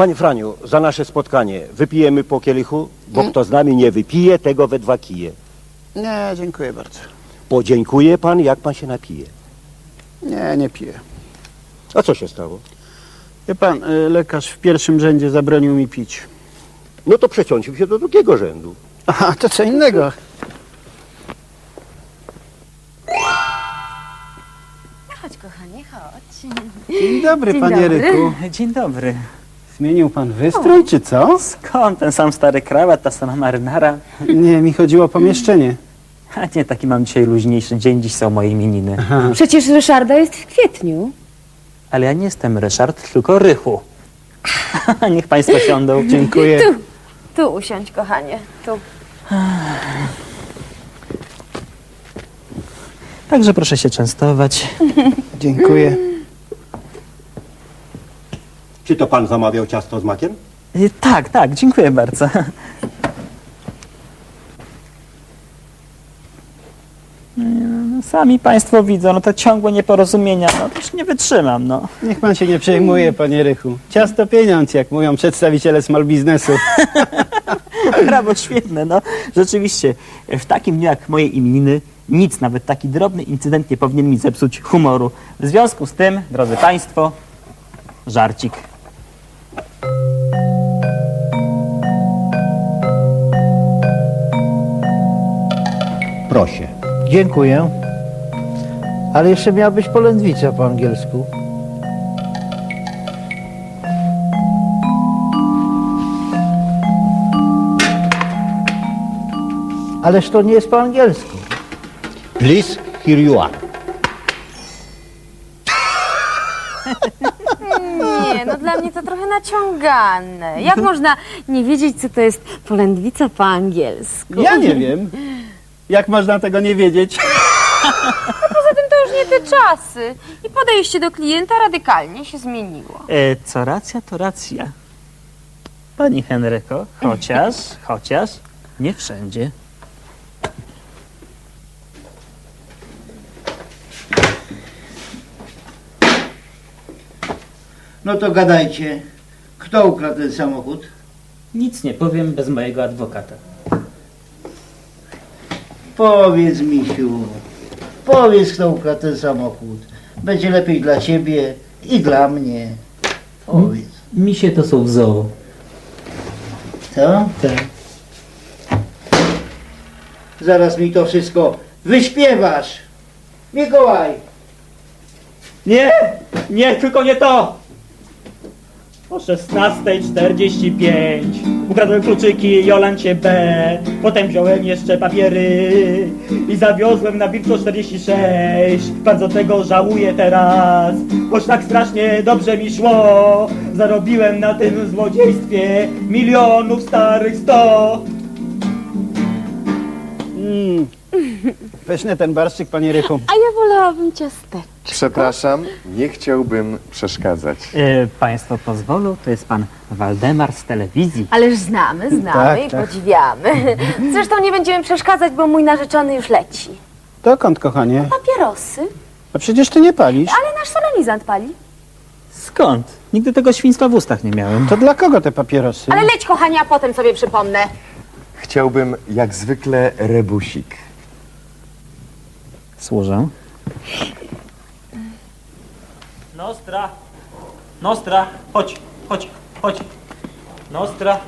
Panie Franiu, za nasze spotkanie wypijemy po kielichu, bo kto z nami nie wypije, tego we dwa kije. Nie, dziękuję bardzo. Podziękuje pan, jak pan się napije. Nie, nie piję. A co się stało? Wie pan, y, lekarz w pierwszym rzędzie zabronił mi pić. No to przeciącił się do drugiego rzędu. Aha, to co innego. Chodź, kochanie, chodź. Dzień dobry, Dzień panie dobry. Ryku. Dzień dobry. Zmienił pan wystrój, czy co? Skąd ten sam stary krawat, ta sama marynara? Nie, mi chodziło o pomieszczenie. A nie, taki mam dzisiaj luźniejszy dzień, dziś są moje imieniny. Przecież Ryszarda jest w kwietniu. Ale ja nie jestem Ryszard, tylko Rychu. Niech państwo siądą. Dziękuję. Tu, tu usiądź, kochanie, tu. Także proszę się częstować. Dziękuję. Czy to pan zamawiał ciasto z makiem? Y, Tak, tak, dziękuję bardzo. No, Sami państwo widzą, no to ciągłe nieporozumienia, no to już nie wytrzymam, no. Niech pan się nie przejmuje, panie Rychu. Ciasto pieniądz, jak mówią przedstawiciele small biznesu. Brawo, świetne, no. Rzeczywiście, w takim dniu jak moje imieniny, nic, nawet taki drobny incydent nie powinien mi zepsuć humoru. W związku z tym, drodzy państwo, żarcik. Proszę. Dziękuję. Ale jeszcze miała być polędwica po angielsku. Ależ to nie jest po angielsku. Please, here you are. Nie, no dla mnie to trochę naciągane. Jak można nie wiedzieć, co to jest polędwica po angielsku? Ja nie wiem. Jak można tego nie wiedzieć? Poza tym to już nie te czasy. I podejście do klienta radykalnie się zmieniło. E, co racja, to racja. Pani Henryko, chociaż, chociaż, nie wszędzie. No to gadajcie. Kto ukradł ten samochód? Nic nie powiem bez mojego adwokata. Powiedz, misiu. Powiedz, kto ukradł ten samochód. Będzie lepiej dla ciebie i dla mnie. Powiedz. Misie to są w zoo. Co? Tak. Zaraz mi to wszystko wyśpiewasz. Mikołaj. Nie, nie, tylko nie to! O 16.45 ukradłem kluczyki Jolancie B. Potem wziąłem jeszcze papiery i zawiozłem na Wilczo 46. Bardzo tego żałuję teraz, choć tak strasznie dobrze mi szło. Zarobiłem na tym złodziejstwie milionów starych sto. Mm. Ten barszczyk, panie Rychu. A ja wolałabym ciasteczko. Przepraszam, nie chciałbym przeszkadzać. E, państwo pozwolą, to jest pan Waldemar z telewizji. Ależ znamy, znamy Tak, i tak. podziwiamy. Zresztą nie będziemy przeszkadzać, bo mój narzeczony już leci. Dokąd, kochanie? Papierosy? A przecież ty nie palisz. Ale nasz solenizant pali. Skąd? Nigdy tego świństwa w ustach nie miałem. To dla kogo te papierosy? Ale leć, kochanie, a potem sobie przypomnę. Chciałbym jak zwykle rebusik. Służę. Nostra! Nostra! Chodź, chodź, chodź! Nostra!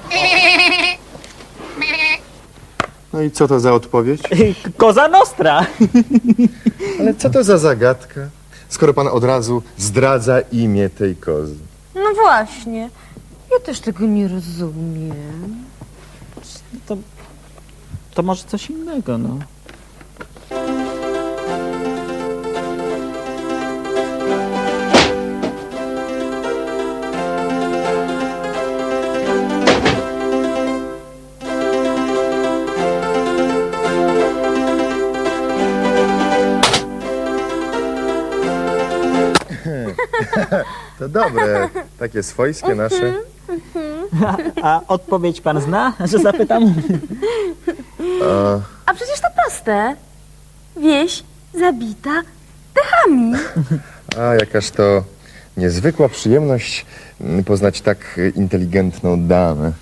No i co to za odpowiedź? Koza Nostra! Ale co to za zagadka? Skoro pan od razu zdradza imię tej kozy. No właśnie. Ja też tego nie rozumiem. To, to może coś innego, no. To dobre, takie swojskie nasze. A odpowiedź pan zna, że zapytam? A, A przecież to proste. Wieś zabita dechami. a jakaż to niezwykła przyjemność mm, poznać tak inteligentną damę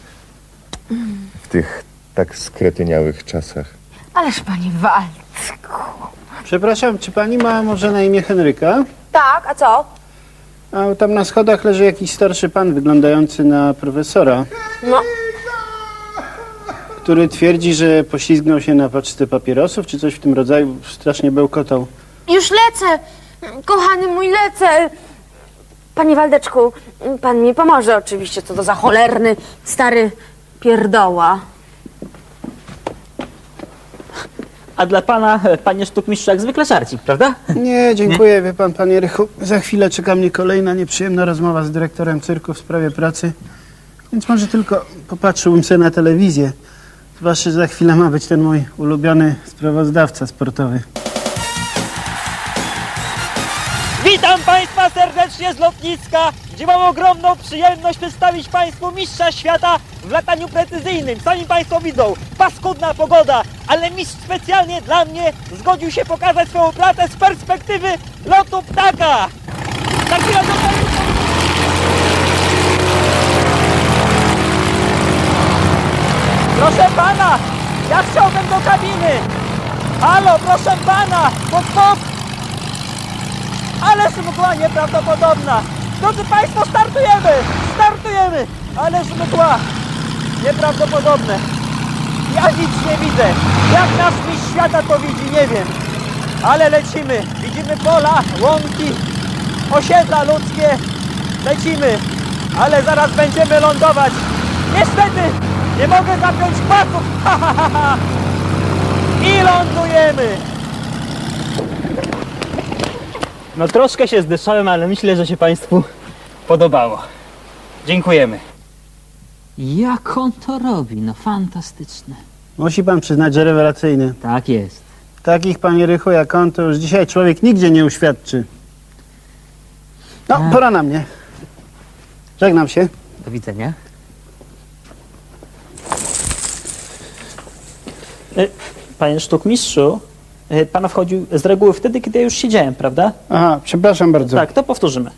w tych tak skretyniałych czasach. Ależ panie Waldku. Przepraszam, czy pani ma może na imię Henryka? Tak, a co? A tam na schodach leży jakiś starszy pan wyglądający na profesora, No, który twierdzi, że poślizgnął się na paczce papierosów, czy coś w tym rodzaju. Strasznie bełkotał. już lecę. Kochany mój, lecę. Panie Waldeczku, pan mi pomoże oczywiście, co to za cholerny, stary pierdoła. A dla pana, e, panie sztukmistrzu, jak zwykle żarcik, prawda? Nie, dziękuję, wie pan, panie Rychu. Za chwilę czeka mnie kolejna nieprzyjemna rozmowa z dyrektorem cyrku w sprawie pracy. Więc może tylko popatrzyłbym sobie na telewizję. Zwłaszcza, że za chwilę ma być ten mój ulubiony sprawozdawca sportowy. Witam Państwa serdecznie z lotniska, gdzie mam ogromną przyjemność przedstawić Państwu mistrza świata w lataniu precyzyjnym. Sami Państwo widzą, paskudna pogoda, ale mistrz specjalnie dla mnie zgodził się pokazać swoją pracę z perspektywy lotu ptaka. Chwilę do Proszę Pana, ja chciałbym do kabiny. Halo, proszę Pana, pod Ależ mgła nieprawdopodobna! Drodzy Państwo, startujemy! Startujemy! Ależ mgła! Nieprawdopodobne! Ja nic nie widzę! Jak nasz mistrz świata to widzi, nie wiem! Ale lecimy! Widzimy pola, łąki, osiedla ludzkie. Lecimy! Ale zaraz będziemy lądować! Niestety! Nie mogę zapiąć pasów! Ha, ha, ha, ha. I lądujemy! No troszkę się zdyszałem, ale myślę, że się Państwu podobało. Dziękujemy. Jak on to robi? No fantastyczne. Musi pan przyznać, że rewelacyjny. Tak jest. Takich, panie Rychu, jak on, to już dzisiaj człowiek nigdzie nie uświadczy. No, pora na mnie. Żegnam się. Do widzenia. E, Panie sztukmistrzu, e, Pan wchodził z reguły wtedy, kiedy ja już siedziałem, prawda? Aha, przepraszam bardzo. Tak, to powtórzymy.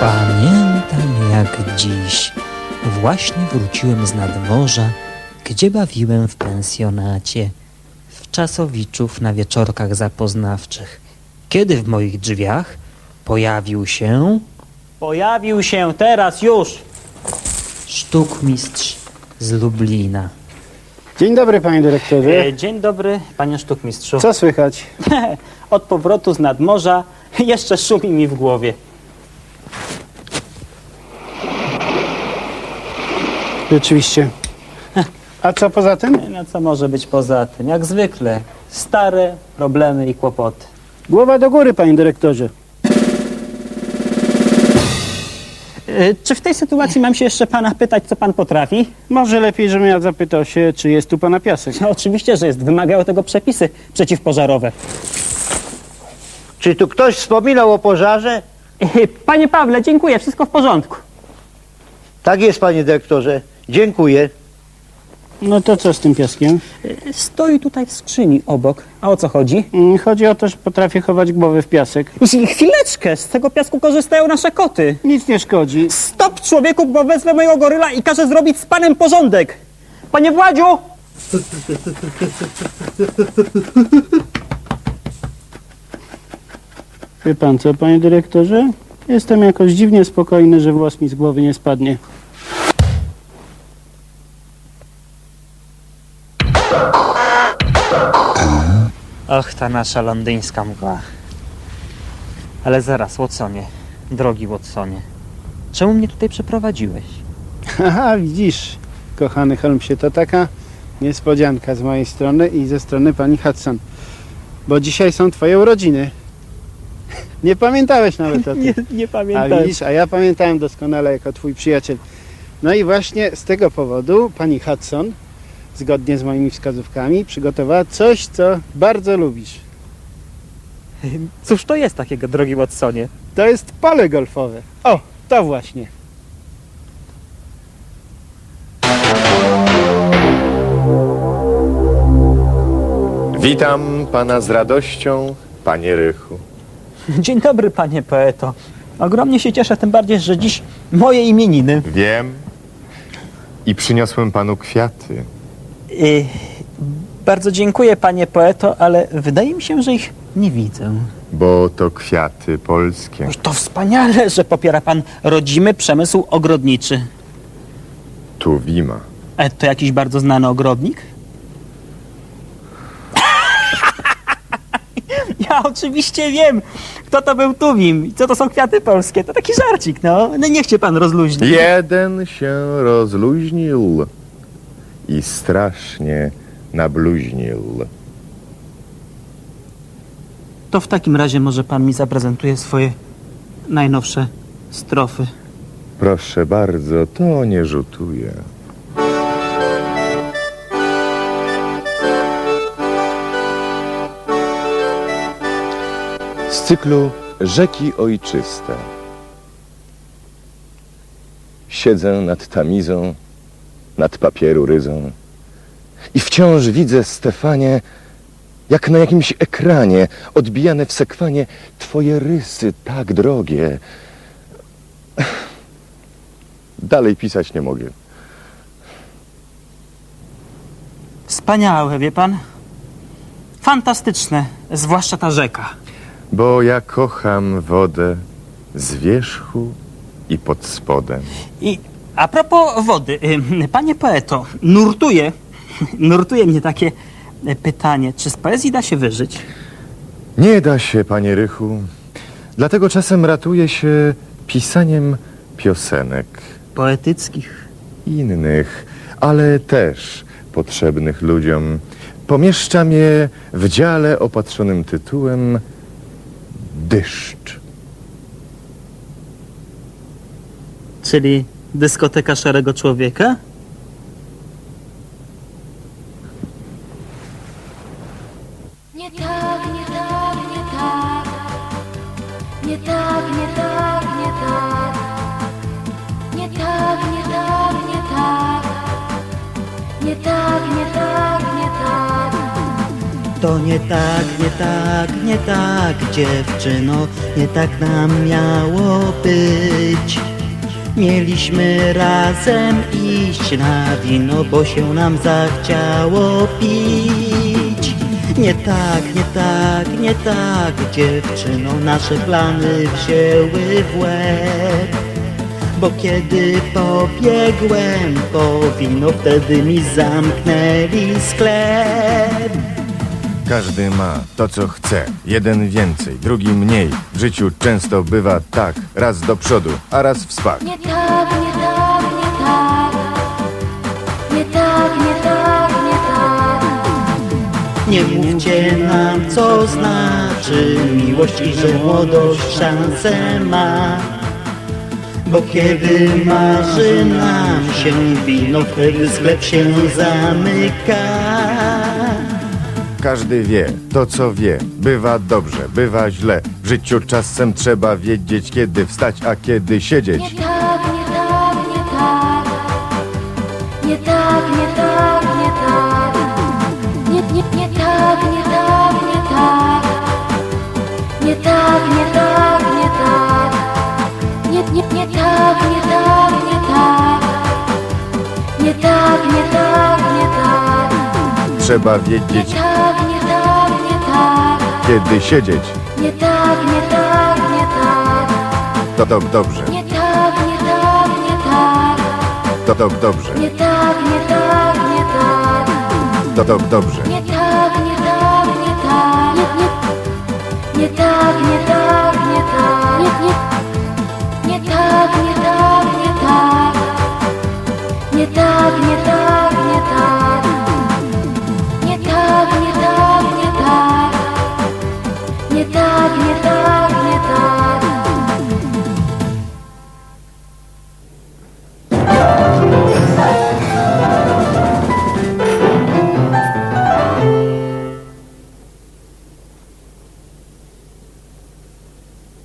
Pamiętam jak dziś. Właśnie wróciłem z nadmorza, gdzie bawiłem w pensjonacie, w czasowiczów na wieczorkach zapoznawczych. Kiedy w moich drzwiach pojawił się Pojawił się teraz już. sztukmistrz z Lublina. Dzień dobry, panie dyrektorze. E, Dzień dobry, panie sztukmistrzu. Co słychać? Od powrotu z nadmorza jeszcze szumi mi w głowie. Rzeczywiście. A co poza tym? No co może być poza tym? Jak zwykle, stare problemy i kłopoty. Głowa do góry, panie dyrektorze. Czy w tej sytuacji mam się jeszcze pana pytać, co pan potrafi? Może lepiej, żebym ja zapytał się, czy jest tu pana piasek. No, oczywiście, że jest. Wymagają tego przepisy przeciwpożarowe. Czy tu ktoś wspominał o pożarze? E, Panie Pawle, dziękuję, wszystko w porządku. Tak jest, panie dyrektorze. Dziękuję. No to co z tym piaskiem? E, Stoi tutaj w skrzyni obok. A o co chodzi? Mm, Chodzi o to, że potrafię chować głowę w piasek. Chwileczkę, z tego piasku korzystają nasze koty. Nic nie szkodzi. Stop człowieku, bo wezmę mojego goryla i każę zrobić z panem porządek. Panie Władziu! Wie pan co, panie dyrektorze? Jestem jakoś dziwnie spokojny, że włos mi z głowy nie spadnie. Och, ta nasza londyńska mgła. Ale zaraz, Watsonie, drogi Watsonie, czemu mnie tutaj przeprowadziłeś? Haha, widzisz, kochany Holmesie, to taka niespodzianka z mojej strony i ze strony pani Hudson. Bo dzisiaj są twoje urodziny. Nie pamiętałeś nawet o tym. Nie, nie A pamiętam. widzisz, a ja pamiętałem doskonale jako twój przyjaciel. No i właśnie z tego powodu pani Hudson, zgodnie z moimi wskazówkami, przygotowała coś, co bardzo lubisz. Cóż to jest takiego, drogi Watsonie? To jest pole golfowe. O, to właśnie. Witam pana z radością, panie Rychu. Dzień dobry, panie poeto. Ogromnie się cieszę, tym bardziej, że dziś moje imieniny. Wiem. I przyniosłem panu kwiaty. Bardzo dziękuję, panie poeto, ale wydaje mi się, że ich nie widzę. Bo to kwiaty polskie. To wspaniale, że popiera pan rodzimy przemysł ogrodniczy. Tu wima. E, to jakiś bardzo znany ogrodnik? Ja oczywiście wiem, kto to był Tuwim i co to są kwiaty polskie. To taki żarcik, no. no niech cię pan rozluźni. Jeden się rozluźnił i strasznie nabluźnił. To w takim razie może pan mi zaprezentuje swoje najnowsze strofy. Proszę bardzo, to nie rzutuje. Z cyklu Rzeki Ojczyste. Siedzę nad tamizą, nad papieru ryzą i wciąż widzę, Stefanie, jak na jakimś ekranie, odbijane w sekwanie, twoje rysy tak drogie. Dalej pisać nie mogę. Wspaniałe, wie pan? Fantastyczne, zwłaszcza ta rzeka. Bo ja kocham wodę z wierzchu i pod spodem. I a propos wody, y, panie poeto, nurtuje, nurtuje mnie takie pytanie, czy z poezji da się wyżyć? Nie da się, panie Rychu. Dlatego czasem ratuje się pisaniem piosenek Poetyckich. innych, ale też potrzebnych ludziom. Pomieszczam je w dziale opatrzonym tytułem Dyszcz. Czyli dyskoteka szarego człowieka? Nie tak, nie tak, nie tak. Nie tak, nie tak, nie tak. Nie tak, nie tak, nie tak. Nie tak, nie tak, nie tak. To nie tak, nie tak, nie tak, dziewczyno, nie tak nam miało być. Mieliśmy razem iść na wino, bo się nam zachciało pić. Nie tak, nie tak, nie tak, dziewczyno, nasze plany wzięły w łeb. Bo kiedy pobiegłem po wino, wtedy mi zamknęli sklep. Każdy ma to, co chce. Jeden więcej, drugi mniej. W życiu często bywa tak, raz do przodu, a raz w spak. Nie tak, nie tak, nie tak. Nie tak, nie tak, nie tak. Nie mówcie nam, co znaczy miłość i że młodość szansę ma. Bo kiedy marzy nam się wino, wtedy sklep się zamyka. Każdy wie to, co wie. Bywa dobrze, bywa źle. W życiu czasem trzeba wiedzieć, kiedy wstać, a kiedy siedzieć. Nie tak, nie tak, nie tak. Nie tak, nie tak, nie tak. Nie, nie, nie tak, nie tak, nie tak. Nie tak, nie tak, nie tak. Nie, nie, nie tak, nie tak, nie tak. Nie tak, nie tak, nie tak. Trzeba Nie wiedzieć, kiedy siedzieć. Nie tak, nie tak, nie tak. To, to dobrze, Nie tak, nie tak, nie tak. to, to dobrze, Nie tak, nie tak, nie tak. to, to dobrze. Nie tak, nie tak, nie tak.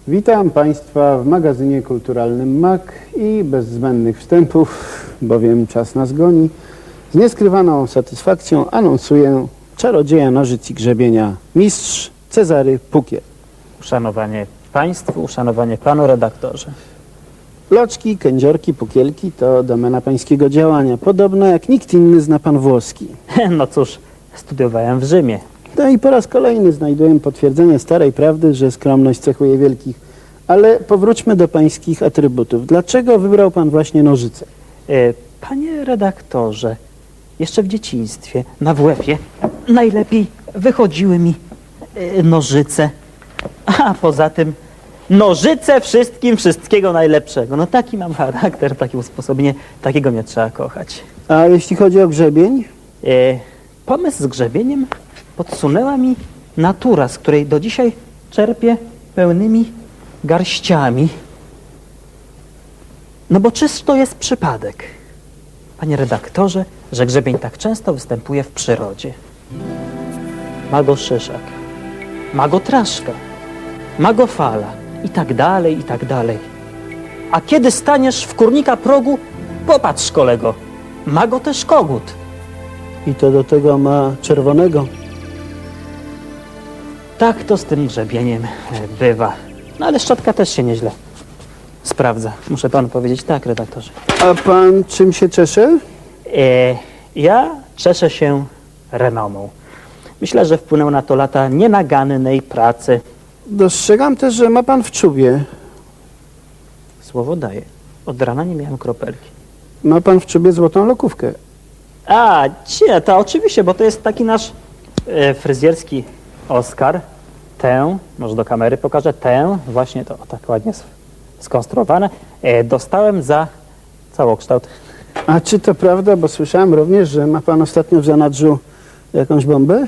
Witam Państwa w magazynie kulturalnym MAK i bez zbędnych wstępów, bowiem czas nas goni. Z nieskrywaną satysfakcją anonsuję czarodzieja nożyc i grzebienia, mistrz Cezary Pukiel. Uszanowanie państwu, uszanowanie panu redaktorze. Loczki, kędziorki, pukielki to domena pańskiego działania. Podobno jak nikt inny zna pan włoski. No cóż, studiowałem w Rzymie. No i po raz kolejny znajduję potwierdzenie starej prawdy, że skromność cechuje wielkich. Ale powróćmy do pańskich atrybutów. Dlaczego wybrał pan właśnie nożyce? E, Panie redaktorze, jeszcze w dzieciństwie na WF-ie najlepiej wychodziły mi nożyce. A poza tym nożyce wszystkim wszystkiego najlepszego. No taki mam charakter, takie usposobienie, takiego mnie trzeba kochać. A jeśli chodzi o grzebień? E, pomysł z grzebieniem podsunęła mi natura, z której do dzisiaj czerpię pełnymi garściami. No bo czyż to jest przypadek, panie redaktorze, że grzebień tak często występuje w przyrodzie? Ma go szyszak, ma go traszka, ma go fala i tak dalej, i tak dalej. A kiedy staniesz w kurnika progu, popatrz kolego, ma go też kogut. I to do tego ma czerwonego. Tak to z tym grzebieniem e, bywa. No ale szczotka też się nieźle sprawdza. Muszę panu powiedzieć tak, redaktorze. A pan czym się czesze? E, ja cieszę się renomą. Myślę, że wpłynęły na to lata nienagannej pracy. Dostrzegam też, że ma pan w czubie. Słowo daję. Od rana nie miałem kropelki. Ma pan w czubie złotą lokówkę. A, cie, to oczywiście, bo to jest taki nasz e, fryzjerski Oscar. Tę, może do kamery pokażę, tę, właśnie to o, tak ładnie s- skonstruowane, e, dostałem za całokształt. A czy to prawda, bo słyszałem również, że ma pan ostatnio w zanadrzu jakąś bombę?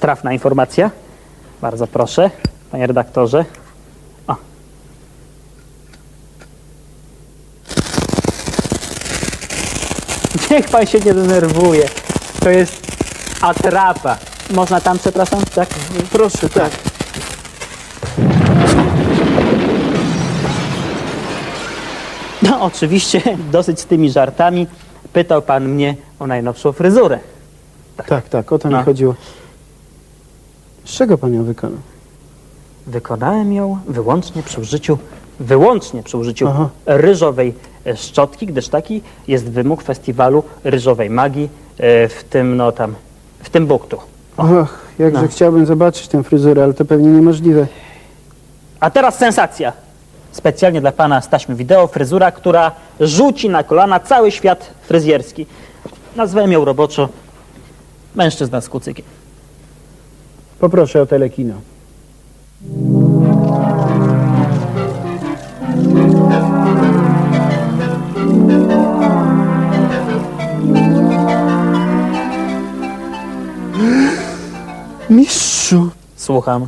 Trafna informacja. Bardzo proszę, panie redaktorze. O. Niech pan się nie denerwuje. To jest atrapa. Można tam, przepraszam? Tak? Proszę, tak. No oczywiście, dosyć z tymi żartami. Pytał pan mnie o najnowszą fryzurę. Tak, tak, o to mi No. chodziło. Z czego pan ją wykonał? Wykonałem ją wyłącznie przy użyciu, wyłącznie przy użyciu Aha. ryżowej e, szczotki, gdyż taki jest wymóg festiwalu ryżowej magii e, w tym, no tam, w tym buktu. Och, jakże No. chciałbym zobaczyć tę fryzurę, ale to pewnie niemożliwe. A teraz sensacja. Specjalnie dla pana z taśmy wideo fryzura, która rzuci na kolana cały świat fryzjerski. Nazwałem ją roboczo mężczyzna z kucykiem. Poproszę o telekino. Mistrzu, Słucham.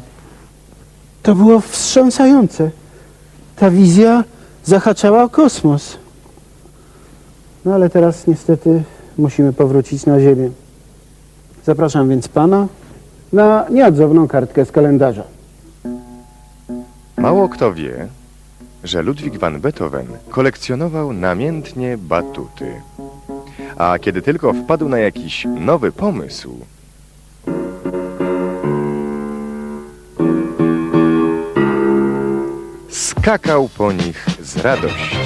to było wstrząsające. Ta wizja zahaczała o kosmos. No ale teraz niestety musimy powrócić na Ziemię. Zapraszam więc pana na nieodzowną kartkę z kalendarza. Mało kto wie, że Ludwik van Beethoven kolekcjonował namiętnie batuty. A kiedy tylko wpadł na jakiś nowy pomysł, skakał po nich z radości.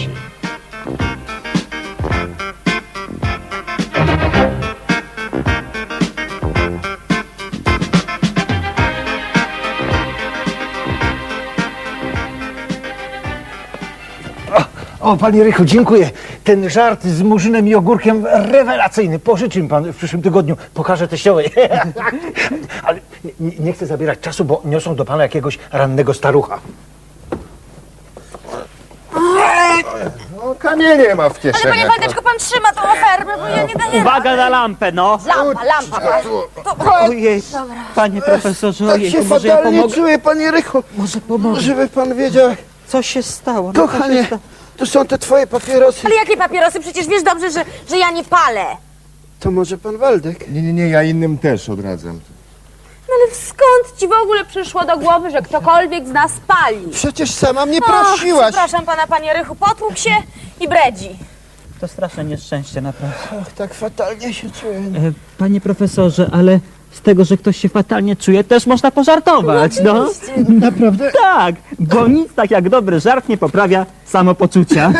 O, panie Rychu, dziękuję. Ten żart z murzynem i ogórkiem rewelacyjny. Pożyczy mi pan w przyszłym tygodniu. Pokażę teściowej. Ale nie, nie chcę zabierać czasu, bo niosą do pana jakiegoś rannego starucha. No, kamienie ma w Ale panie kieszeni. Waldeczko, pan trzyma tą ofermę, bo ja nie daję... Uwaga na lampę, no! Lampa, lampa. To, Ojej, panie profesorze, Tak ojej, się może ja fatalnie pomogę? czuję, panie Rychu. Może pomogę? Żeby pan wiedział, Co się stało? No, co się kochanie, stało? Tu są te twoje papierosy. ale jakie papierosy? Przecież wiesz dobrze, że, że ja nie palę. To może pan Waldek? Nie, nie, nie, ja innym też odradzam. No ale skąd ci w ogóle przyszło do głowy, że ktokolwiek z nas pali? Przecież sama mnie Och, prosiłaś. przepraszam pana, panie Rychu, potłukł się i bredzi. To straszne nieszczęście, naprawdę. Ach, tak fatalnie się czuję. E, Panie profesorze, ale Z tego, że ktoś się fatalnie czuje, też można pożartować, no. Naprawdę? Tak, bo nic tak jak dobry żart nie poprawia samopoczucia.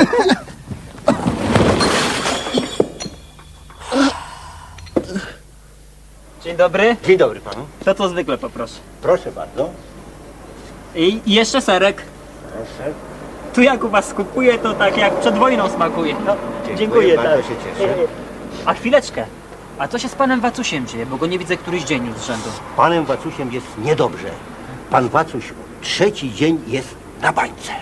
Dzień dobry, Dzień dobry panu. to to zwykle poproszę. Proszę bardzo. I i jeszcze serek. Proszę. Tu jak u was skupuję, to tak jak przed wojną smakuje. No, dziękuję, bardzo tak. się cieszę. A chwileczkę. A co się z panem Wacusiem dzieje, bo go nie widzę któryś dzień już z rzędu. Panem Wacusiem jest niedobrze. Pan Wacuś trzeci dzień jest na bańce.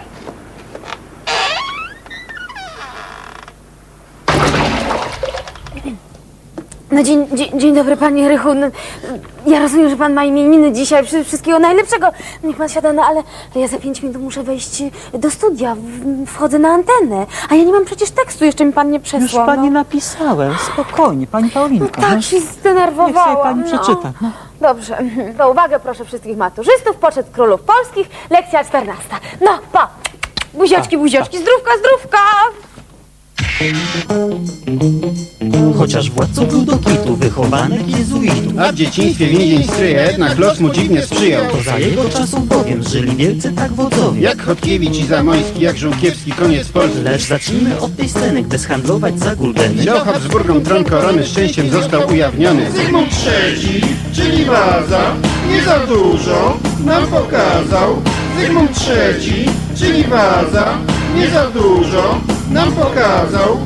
No dzień, dzień, dzień dobry, panie Rychu. No, ja rozumiem, że pan ma imieniny dzisiaj. Wszy- Wszystkiego najlepszego. Niech pan siada, no ale ja za pięć minut muszę wejść do studia. W- Wchodzę na antenę. A ja nie mam przecież tekstu, jeszcze mi pan nie Już przesłał. pani no. napisałem, spokojnie, pani Paulinko. Tak no. się zdenerwowałam. Niech sobie pani no. przeczyta. No. Dobrze, to uwagę proszę wszystkich maturzystów, poczet królów polskich, lekcja 14. No, pa! Buziaczki, buziaczki, zdrówka, zdrówka! Chociaż władcą był do kitu, wychowanek jezuitów. A w dzieciństwie więzień stryja, jednak los mu dziwnie sprzyjał. To za jego czasów bowiem żyli wielcy tak wodzowie. Jak Chodkiewicz i Zamojski, jak Żółkiewski, koniec Polski. Lecz zacznijmy od tej sceny, gdy zhandlować za guldeny. Wziął Habsburgom tron korony, szczęściem został ujawniony. Zygmunt III, czyli Waza, nie za dużo nam pokazał. Zygmunt III, czyli Waza, nie za dużo nam pokazał.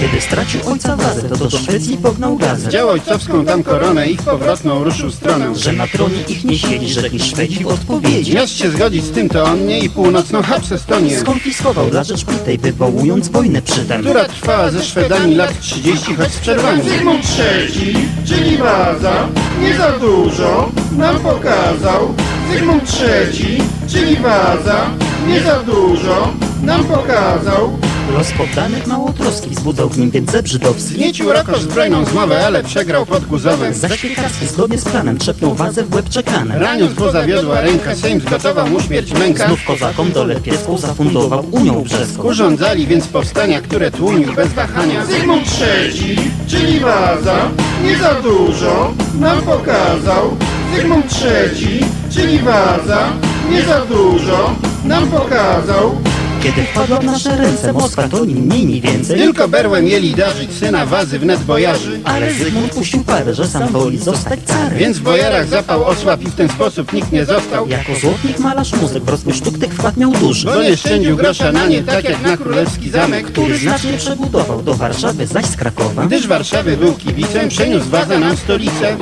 Kiedy stracił ojca wazę, to do Szwecji pognał gazę. Wziął ojcowską tam koronę i w powrotną ruszył stronę. Że na tronie ich nie siedzi, rzekli Szwedzi w odpowiedzi. Miast się zgodzić z tym to on nie i północną Habsestonię. Skonfiskował dla Rzeczpitej, wywołując wojnę przytem. która trwała ze Szwedami lat 30, choć z przerwami. Zygmunt III, czyli Waza, nie za dużo nam pokazał. Zygmunt III, czyli Waza, nie za dużo nam pokazał. Los poddanych małotroskich zbudzał w nim więc zeb żydowski. Zniecił Rokosz zbrojną zmowę, ale przegrał pod Guzowem. Zaśpiekarski zgodnie z planem trzepnął wazę w łeb czekanem. Raniąc, bo zawiodła ręka, Sejm zgotował mu śmierć męka. Znów kozakom dolę pieską zafundował Unią Brzeską. Urządzali więc powstania, które tłumił bez wahania. Zygmunt III, czyli Waza, nie za dużo nam pokazał. Zygmunt III, czyli Waza, nie za dużo nam pokazał. Kiedy wpadła w nasze ręce Moskwa, to ni mniej, ni więcej. Tylko berłem mieli darzyć syna Wazy wnet bojarzy. Ale Zygmunt puścił parę, że sam woli zostać carem. Więc w bojarach zapał osłab i w ten sposób nikt nie został. Jako złotnik, malarz, muzyk rozwój sztuk tych wkład miał duży. Bo nie szczędził grosza na nie, tak jak na królewski zamek, Który znacznie przebudował do Warszawy, zaś z Krakowa. Gdyż Warszawy był kibicem, przeniósł Waza nam stolicę.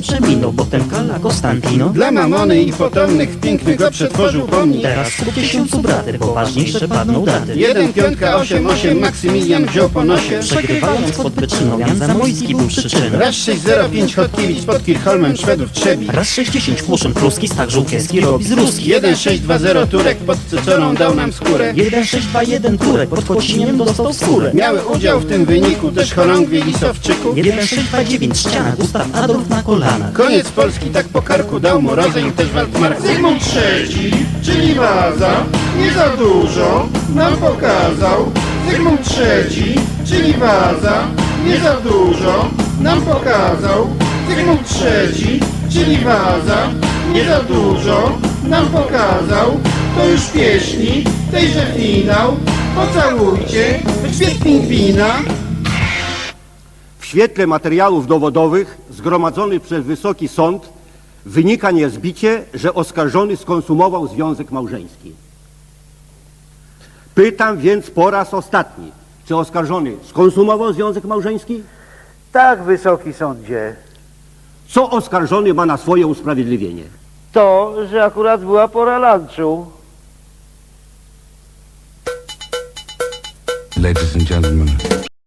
Nie przeminął, potem Kala Konstantino. Dla mamony i potomnych pięknych go przetworzył pomnik. Teraz ku tysiącu braty, poważniejsze padną daty. Jeden piątka osiem osiem Maksymilian wziął po nosie. Przegrywając pod Byczynowian, Zamojski był przyczyną. Raz 605 Chodkiewicz pod Kirchholmem Szwedów trzebi. Raz 60 Kłuszyn Pruski, Stach Żółkiewski robi z Ruski. 1620 Turek pod Cyconą dał nam skórę. 1621 Turek pod Chociniem dostał skórę. Miały udział w tym wyniku też chorągwie Lisowczyków. 1629 ściana Gustaw Adolf na Koniec Polski tak po karku dał mu rozejm też Waldmark. Zygmunt III, czyli Waza, nie za dużo nam pokazał. Zygmunt III, czyli Waza, nie za dużo nam pokazał. Zygmunt III, czyli Waza, nie za dużo nam pokazał. To już pieśni, tejże finał. Pocałujcie, śpiew pingwina. W świetle materiałów dowodowych zgromadzonych przez Wysoki Sąd wynika niezbicie, że oskarżony skonsumował związek małżeński. Pytam więc po raz ostatni, czy oskarżony skonsumował związek małżeński? Tak, wysoki sądzie. Co oskarżony ma na swoje usprawiedliwienie? To, że akurat była pora lunchu. Ladies and gentlemen,